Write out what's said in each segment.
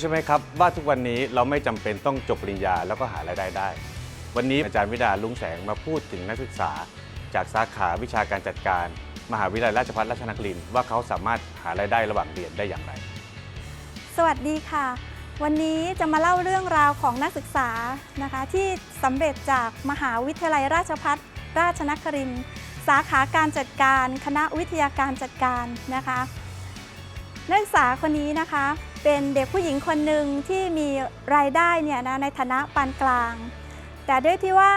ู้ใช่ไหมครับ ว่าทุกวันนี้เราไม่จำเป็นต้องจบปริญญาแล้วก็หารายได้ได้ วันนี้อาจารย์วิดาลุงแสงมาพูดถึงนักศึกษา จากสาขาวิชาการจัดการ มหาวิทยาลัยราชภัฏราชนครินทร์ว่าเขาสามารถหารายได้ระหว่างเรียนได้อย่างไร สวัสดีค่ะ วันนี้จะมาเล่าเรื่องราวของนักศึกษานะคะ ที่สำเร็จจากมหาวิทยาลัยราชภัฏราชนครินทร์สาขาการจัดการ คณะวิทยาการจัดการนะคะ นักศึกษาคนนี้นะคะ เป็นเด็กผู้หญิงคนหนึ่งที่มีรายได้เนี่ยนะในฐานะปานกลาง แต่ด้วยที่ว่า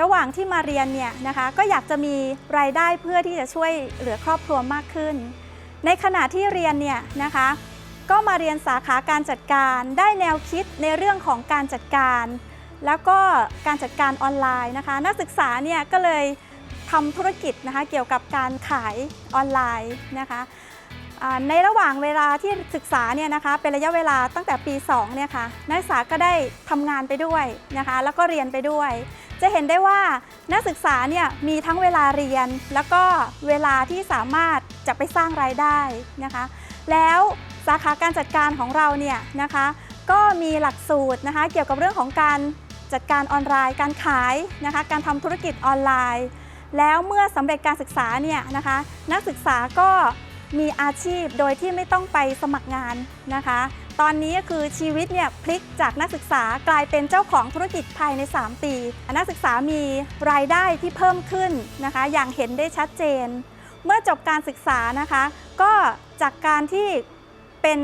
ระหว่างที่มาเรียนเนี่ยนะคะก็อยากจะมีรายได้เพื่อที่จะช่วยเหลือครอบครัวมากขึ้น ในขณะที่เรียนเนี่ยนะคะก็มาเรียนสาขาการจัดการได้แนวคิดในเรื่องของการจัดการ แล้วก็การจัดการออนไลน์นะคะ นักศึกษาเนี่ยก็เลยทำธุรกิจนะคะเกี่ยวกับการขายออนไลน์นะคะ ในระหว่างเวลาที่ศึกษาเนี่ยนะคะเป็นระยะเวลาตั้งแต่ปี2เนี่ยค่ะนักศึกษาก็ได้ทำงานไปด้วยนะคะแล้วก็เรียนไปด้วย จะเห็นได้ว่านักศึกษาเนี่ยมีทั้งเวลาเรียน แล้วก็เวลาที่สามารถจะไปสร้างรายได้นะคะ แล้วสาขาการจัดการของเราเนี่ยนะคะก็มีหลักสูตรนะคะเกี่ยวกับเรื่องของการจัดการออนไลน์ การขายนะคะการทำธุรกิจออนไลน์ แล้วเมื่อสำเร็จการศึกษาเนี่ยนะคะนักศึกษาก็ มีอาชีพโดยที่ไม่ต้องไปสมัครงานนะคะ ตอนนี้คือชีวิตเนี่ยพลิกจากนักศึกษากลายเป็นเจ้าของธุรกิจภายใน 3 ปี นักศึกษามีรายได้ที่เพิ่มขึ้นนะคะ อย่างเห็นได้ชัดเจน เมื่อจบการศึกษานะคะ ก็จากการที่เป็น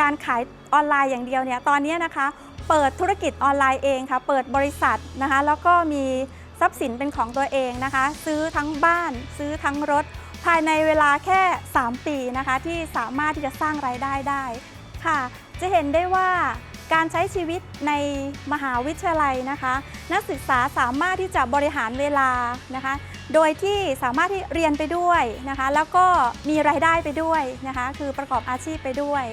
การขายออนไลน์อย่างเดียวเนี่ยตอนนี้นะคะ เปิดธุรกิจออนไลน์เองค่ะ เปิดบริษัทนะคะ แล้วก็มีทรัพย์สินเป็นของตัวเองนะคะ ซื้อทั้งบ้าน ซื้อทั้งรถ ภายในเวลาแค่ 3 ปีนะคะที่สามารถที่จะสร้างรายได้ได้ค่ะ จะเห็นได้ว่าการใช้ชีวิตในมหาวิทยาลัยนะคะ นักศึกษาสามารถที่จะบริหารเวลานะคะ โดยที่สามารถที่เรียนไปด้วยนะคะ แล้วก็มีรายได้ไปด้วยนะคะ คือประกอบอาชีพไปด้วย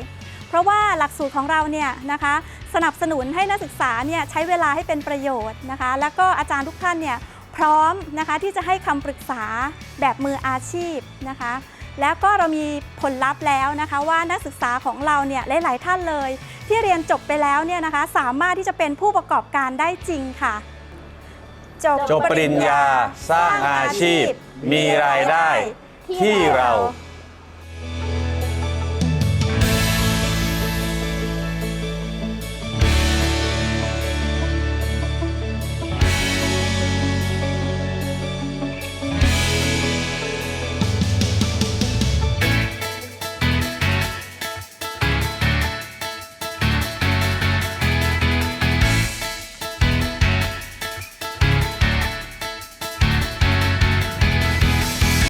เพราะว่าหลักสูตรของเราเนี่ยนะคะ สนับสนุนให้นักศึกษาเนี่ยใช้เวลาให้เป็นประโยชน์นะคะ แล้วก็อาจารย์ทุกท่านเนี่ย พร้อมนะคะที่จะให้คำปรึกษาแบบมืออาชีพนะคะ แล้วก็เรามีผลลัพธ์แล้วนะคะว่านักศึกษาของเราเนี่ยหลาย ๆ ท่านเลย ที่เรียนจบไปแล้วเนี่ยนะคะสามารถที่จะเป็นผู้ประกอบการได้จริงค่ะ จบปริญญาสร้างอาชีพ มีรายได้ที่เรา